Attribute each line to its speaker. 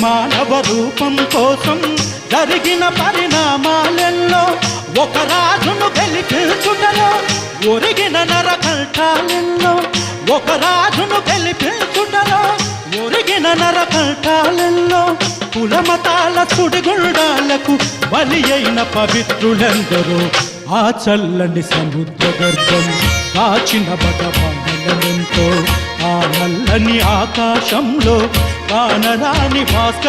Speaker 1: మానవ రూపం కోసం జరిగిన పరిణామాలెల్లో ఒక రాజును గెలిపించుటలో ఒరిగిన నరకంఠాలెల్లో ఒక రాజును గెలిపించుటలో ఒరిగిన నరకంఠాలెల్లో కులమతాల సుడిగుండాలకు బలి అయిన పవిత్రులందరూ ఆ చల్లని సముద్ర గర్భం కాచిన బటబాలెంతో ఆ నల్లని ఆకాశంలో కానరాని భాస్కర్